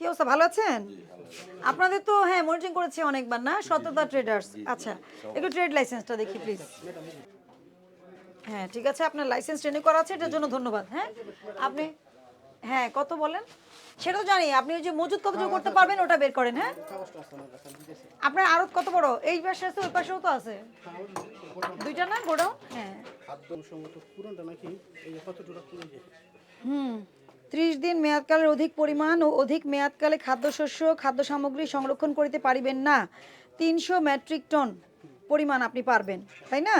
কি অবস্থা? ভালো আছেন? আপনাদের তো হ্যাঁ মনিটরিং করেছি অনেকবার না? সততা ট্রেডার্স আচ্ছা একটু ট্রেড লাইসেন্সটা দেখি প্লিজ হ্যাঁ ঠিক আছে আপনার লাইসেন্স ট্রেনিং করা আছে এটার জন্য ধন্যবাদ হ্যাঁ? আপনি হ্যাঁ কত বলেন? সেটা তো জানি আপনি ওই যে মজুদ কত করতে পারবেন ওটা বের করেন হ্যাঁ? আপনার আড়ত কত বড়? এই পাশে আছে ওই পাশেও তো আছে। দুইটা না গোডাউন হ্যাঁ। হুম। ত্রিশ দিন মেয়াদকালের অধিক পরিমাণ ও অধিক মেয়াদকালে খাদ্যশস্য খাদ্য সামগ্রী সংরক্ষণ করিতে পারিবেন না। তিনশো মেট্রিক টন পরিমাণ আপনি পারবেন, তাই না?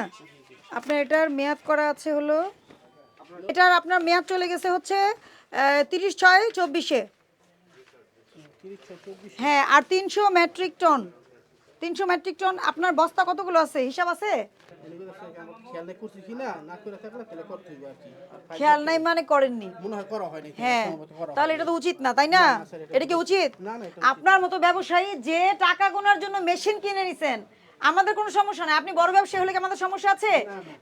আপনার এটার মেয়াদ করা আছে হলো, এটার আপনার মেয়াদ চলে গেছে হচ্ছে তিরিশ ছয় চব্বিশে। হ্যাঁ আর তিনশো মেট্রিক টন, তিনশো মেট্রিক টন, আপনার বস্তা কতগুলো আছে? হিসাব আছে? খেয়াল নেই মানে করেননি। হয় তাহলে এটা তো উচিত না তাই না? এটা কি উচিত। আপনার মতো ব্যবসায়ী যে টাকা গোনার জন্য মেশিন কিনে নিছেন আমাদের কোনো সমস্যা নাই। আপনি বড় ব্যবসায়ী হলে কি আমাদের সমস্যা আছে?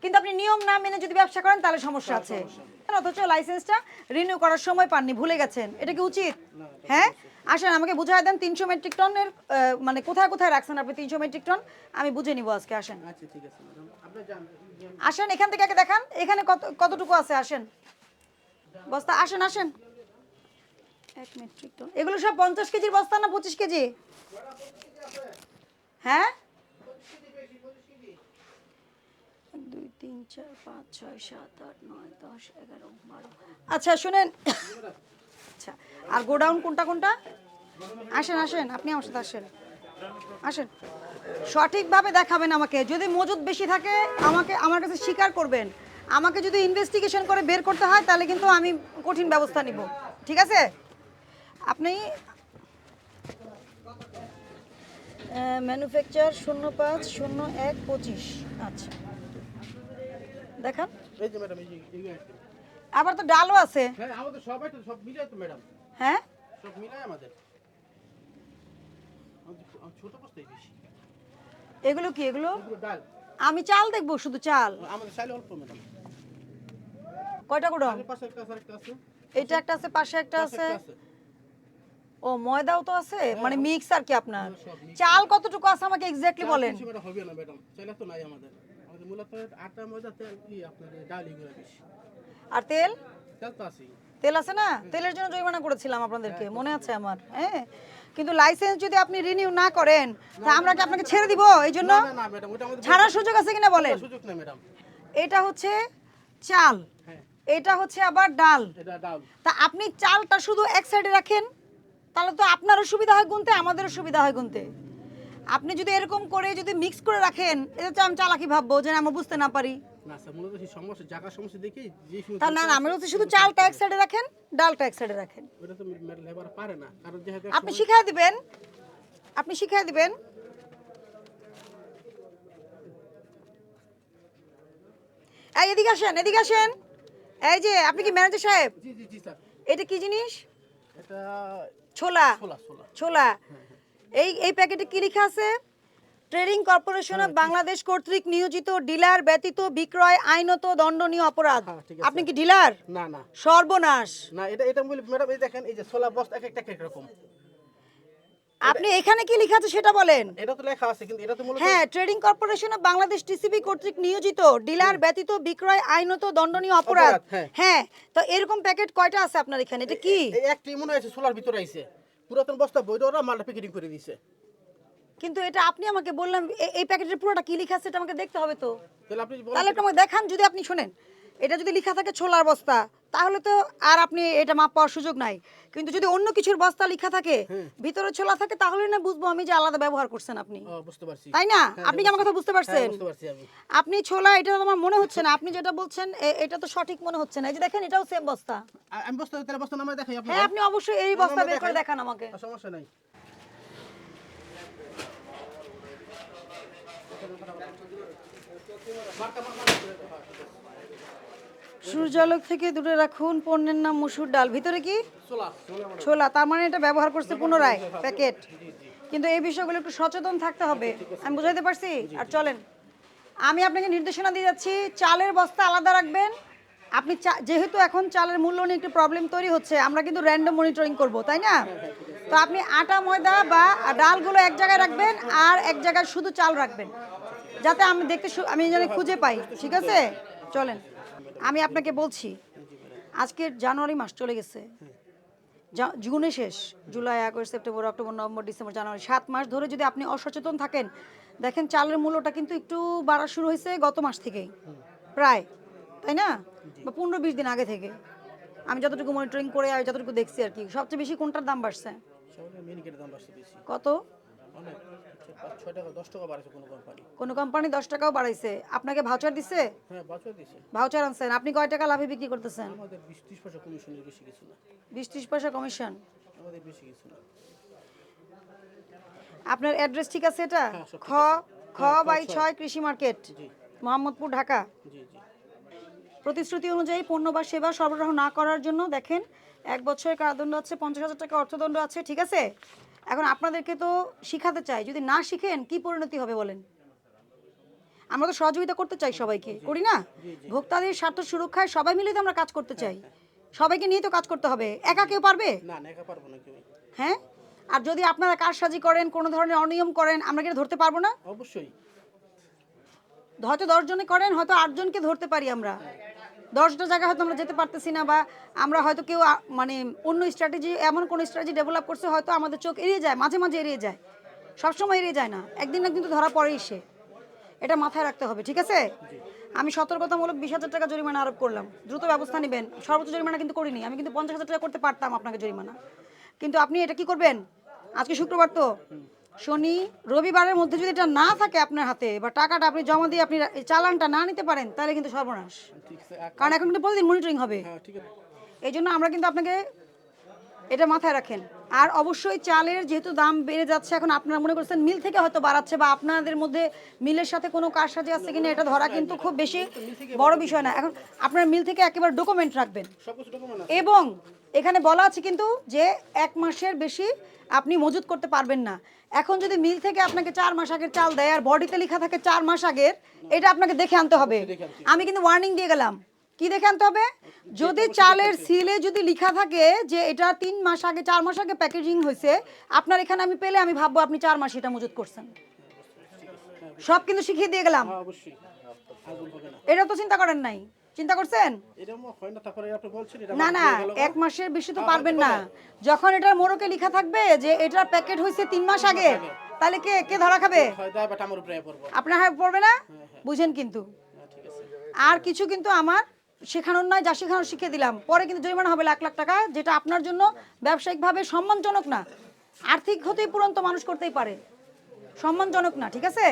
কিন্তু আপনি নিয়ম না মেনে যদি ব্যবসা করেন তাহলে সমস্যা আছে। অথচ লাইসেন্সটা রিনিউ করার সময় পাননি ভুলে গেছেন। এটা কি উচিত? হ্যাঁ? আসেন আমাকে বুঝাই দেন তিনশো মেট্রিক টনের মানে কোথায় কোথায় রাখছেন আপনি তিনশো মেট্রিক টন? আমি বুঝে নিব আজকে আসেন। আচ্ছা আসেন এখান থেকে আগে দেখান এখানে কত কতটুকু আছে আসেন। বস্তা আসেন আসেন। এক মেট্রিক টন এগুলো সব পঞ্চাশ কেজির বস্তা না পঁচিশ কেজি? হ্যাঁ? দুই তিন চার পাঁচ ছয় সাত আট নয় দশ এগারো বারো। আচ্ছা শুনেন। আচ্ছা আর গোডাউন কোনটা কোনটা? আসেন আসেন, আপনি আমার সাথে আসেন। আসেন। সঠিকভাবে দেখাবেন আমাকে। যদি মজুদ বেশি থাকে, আমাকে, আমার কাছে স্বীকার করবেন। আমাকে যদি ইনভেস্টিগেশন করে বের করতে হয়, তাহলে কিন্তু আমি কঠিন ব্যবস্থা নিব। ঠিক আছে? আপনি ম্যানুফ্যাকচার শূন্য পাঁচ, শূন্য এক, পঁচিশ। আচ্ছা। দেখান। আবার তো ডালও আছে। হ্যাঁ আমাদের সবাই তো সব মিলাই তো ম্যাডাম। হ্যাঁ? সব মিলাই আমাদের। ছোট বস্তাই বেশি। এগুলো কি এগুলো? ডাল। আমি চাল দেখব শুধু চাল। আমাদের চাইলে অল্প ম্যাডাম। কয়টা আছে। এটা একটা আছে পাশে একটা আছে। ও ময়দাও তো আছে? মানে মিক্স আর কি আপনার? চাল কতটুকু আছে আমাকে এক্স্যাক্টলি বলেন। হবে না ম্যাডাম। চাইলে তো নাই আমাদের। আমাদের মূলত আটা ময়দা তেল কি আপনার এই ডাল এগুলো বেশি। আর তেল? তেল আছে না? তেলের জন্য জরিমানা করেছিলাম আপনাদেরকে মনে আছে আমার হ্যাঁ? কিন্তু লাইসেন্স যদি আপনি রিনিউ না করেন তা আমরা কি আপনাকে ছেড়ে দিব এই জন্য? ছাড়ার সুযোগ আছে কিনা বলেন? এটা হচ্ছে চাল হ্যাঁ। এটা হচ্ছে আবার ডাল। এটা ডাল। তা আপনি চালটা শুধু এক সাইডে রাখেন তাহলে তো আপনারও সুবিধা হয় গুনতে আমাদেরও সুবিধা হয় গুনতে। আপনি যদি এরকম করে যদি মিক্স করে রাখেন এটা তো আমি চালাকি ভাববো যে আমরা বুঝতে না পারি। তা না না আমরা হচ্ছে শুধু চালটা এক সাইডে রাখেন ডালটা এক সাইডে রাখেন। আপনি শিখাই দিবেন আপনি শিখাই দিবেন। এই এদিকে আসেন এদিকে আসেন। এই যে আপনি কি ম্যানেজার সাহেব? এটা কি জিনিস? ছোলা। ছোলা ছোলা। ছোলা। এই এই প্যাকেটে কি লেখা আছে? ট্রেডিং কর্পোরেশন অফ বাংলাদেশ কর্তৃক নিয়োজিত ডিলার ব্যতীত বিক্রয় আইনত দণ্ডনীয় অপরাধ। হ্যাঁ, আছে। আপনি কি ডিলার? না না। সর্বনাশ। না এটা এটা বলি ম্যাডাম এই দেখেন এই যে ছোলা বস্তা এক একটা এক রকম। আপনি এখানে কি লেখা আছে সেটা বলেন। এটা তো লেখা আছে কিন্তু এটা তো মূলত হ্যাঁ trading corporation of Bangladesh TCB কর্তৃক নিয়োজিত ডিলার ব্যতীত বিক্রয় আইনত দণ্ডনীয় অপরাধ হ্যাঁ। হ্যাঁ তো এরকম প্যাকেট কয়টা আছে আপনার এখানে? এটা কি? একটি মনে হয়েছে ছোলার ভিতরে আইছে। পুরাতন বস্তা বইটা ওরা মালটা প্যাকেটিং করে দিয়েছে কিন্তু এটা আপনি আমাকে বললাম এই প্যাকেটের পুরোটা কি লেখা আছে এটা আমাকে দেখতে হবে তো। তাহলে আপনি বলেন। তাহলে একটু আমাকে দেখান যদি আপনি শোনেন। এটা যদি লেখা থাকে ছোলার বস্তা তাহলে তো আর আপনি এটা মাপ পাওয়ার সুযোগ নাই। কিন্তু যদি অন্য কিছুর বস্তা লেখা থাকে ভিতরে ছোলা থাকে তাহলে না বুঝব আমি যে আলাদা ব্যবহার করছেন আপনি। তাই না? হ্যাঁ, আপনি কি আমার কথা বুঝতে হ্যাঁ, পারছেন? আপনি ছোলা এটা তো আমার মনে হচ্ছে না। আপনি যেটা বলছেন এটা তো সঠিক মনে হচ্ছে না। এই যে দেখেন এটাও সেম বস্তা। আমি বস্তা তাহলে বস্তা নামে দেখাই আপনার হ্যাঁ আপনি অবশ্যই এই বস্তা বের করে দেখান আমাকে। সমস্যা নাই। সূর্যালোক থেকে দূরে রাখুন পণ্যের নাম মুসুর ডাল। ভিতরে কি? ছোলা। তার মানে এটা ব্যবহার করছে পুনরায় প্যাকেট। কিন্তু এই বিষয়গুলো একটু সচেতন থাকতে হবে। আমি বুঝাইতে পারছি? আর চলেন। আমি আপনাকে নির্দেশনা দিয়ে যাচ্ছি চালের বস্তা আলাদা রাখবেন। আপনি যেহেতু এখন চালের মূল্য নিয়ে একটু প্রবলেম তৈরি হচ্ছে আমরা কিন্তু র্যান্ডম মনিটরিং করব তাই না? তো আপনি আটা ময়দা বা ডালগুলো এক জায়গায় রাখবেন আর এক জায়গায় শুধু চাল রাখবেন। যাতে আমি দেখতে আমি যেন খুঁজে পাই ঠিক আছে? চলেন আমি আপনাকে বলছি আজকের জানুয়ারি মাস চলে গেছে। জুনে শেষ July August September October November December January সাত মাস ধরে যদি আপনি অসচেতন থাকেন দেখেন চালের মূল্যটা কিন্তু একটু বাড়া শুরু হয়েছে গত মাস থেকেই প্রায় তাই না? বা পনেরো বিশ দিন আগে থেকে। আমি যতটুকু মনিটরিং করে আর যতটুকু দেখছি আর কি সবচেয়ে বেশি কোনটার দাম বাড়ছে? কত? অনেক হচ্ছে পাঁচ ছয় টাকা দশ টাকা বাড়ছে কোনো কোম্পানি কোনো কোম্পানি দশ টাকাও বাড়াইছে। আপনাকে ভাউচার দিছে? হ্যাঁ ভাউচার আনছেন। আপনি কয় টাকা লাভে বিক্রি করতেছেন? আমাদের বিশ ত্রিশ পয়সা কমিশনের বেশি কিছু না। বিশ ত্রিশ পয়সা কমিশন আমাদের বেশি কিছু না। আপনার অ্যাড্রেস ঠিক আছে এটা? হ্যাঁ, খ খ বাই ছয়। কৃষি মার্কেট মোহাম্মদপুর ঢাকা। জি জি। প্রতিশ্রুতি অনুযায়ী পণ্য বা সেবা সরবরাহ না করার জন্য দেখেন এক বছরের কারাদণ্ড আছে পঞ্চাশ হাজার টাকা অর্থদণ্ড আছে ঠিক আছে? এখন আপনাদেরকে তো শিখাতে চাই। যদি না শিখেন কি পরিণতি হবে বলেন? আমরা তো সহযোগিতা করতে চাই সবাইকে করি না? ভোক্তাদের স্বার্থ সুরক্ষায় সবাই মিলে তো আমরা কাজ করতে চাই। সবাইকে নিয়ে তো কাজ করতে হবে। একা কেউ পারবে? হ্যাঁ? আর যদি আপনারা কারসাজি করেন কোনো ধরনের অনিয়ম করেন আমরা কি ধরতে পারব না? অবশ্যই। হয়তো দশজনে করেন হয়তো আটজনকে ধরতে পারি আমরা। দশটা জায়গায় হয়তো আমরা যেতে পারতেছি না বা আমরা হয়তো কেউ মানে অন্য স্ট্র্যাটেজি এমন কোনো স্ট্র্যাটেজি ডেভেলপ করছে হয়তো আমাদের চোখ এড়িয়ে যায়, মাঝে মাঝে এড়িয়ে যায়। সবসময় এড়িয়ে যায় না। একদিন না কিন্তু ধরা পড়েই সে। এটা মাথায় রাখতে হবে, ঠিক আছে? আমি সতর্কতামূলক বিশ হাজার টাকা জরিমানা আরোপ করলাম। দ্রুত ব্যবস্থা নেবেন। সর্বোচ্চ জরিমানা কিন্তু করিনি। আমি কিন্তু পঞ্চাশ হাজার টাকা করতে পারতাম আপনাকে জরিমানা। কিন্তু আপনি এটা কি করবেন? আজকে শুক্রবার তো। শনি রবিবারের মধ্যে যদি এটা না থাকে আপনার হাতে বা টাকাটা আপনি জমা দিয়ে আপনি চালানটা না নিতে পারেন তাহলে কিন্তু সর্বনাশ। কারণ এখন কিন্তু প্রতিদিন মনিটরিং হবে। হ্যাঁ এই জন্য আমরা কিন্তু আপনাকে এটা মাথায় রাখেন। আর অবশ্যই চালের যেহেতু দাম বেড়ে যাচ্ছে এখন আপনারা মনে করছেন মিল থেকে হয়তো বাড়াচ্ছে বা আপনাদের মধ্যে মিলের সাথে কোনো কারসাজি আছে কিনা এটা ধরা কিন্তু খুব বেশি বড় বিষয় না। এখন আপনার মিল থেকে একেবারে ডকুমেন্ট রাখবেন। এবং এখানে বলা আছে কিন্তু যে এক মাসের বেশি আপনি মজুত করতে পারবেন না। এখন যদি মিল থেকে আপনাকে চার মাস আগের চাল দেয় আর বডিতে লেখা থাকে চার মাস আগের এটা আপনাকে দেখে আনতে হবে। আমি কিন্তু ওয়ার্নিং দিয়ে গেলাম। কি দেখে আনতে হবে? যদি চালের সিলে যদি লেখা থাকে যে এটা তিন মাস আগে চার মাস আগে প্যাকেজিং হয়েছে আপনার এখানে আমি পেলে আমি ভাববো আপনি চার মাস এটা মজুত করছেন। সব কিন্তু শিখিয়ে দিয়ে গেলাম। হ্যাঁ এটা তো চিন্তা করেন নাই। চিন্তা করছেন? হয় না না। এক মাসের বেশি তো পারবেন না। যখন এটার মোড়কে লেখা থাকবে যে এটার প্যাকেট হয়েছে তিন মাস আগে তাহলে কে কে ধরা খাবে? হয় আপনার পড়বে না? বুঝেন কিন্তু। হ্যাঁ আর কিছু কিন্তু আমার শেখানোর নয়, যা শেখানো শিখে দিলাম। পরে কিন্তু জরিমানা হবে লাখ লাখ টাকা, যেটা আপনার জন্য ব্যবসায়িকভাবে সম্মানজনক না। আর্থিক ক্ষতি পূরণ তো মানুষ করতেই পারে। সম্মানজনক না, ঠিক আছে?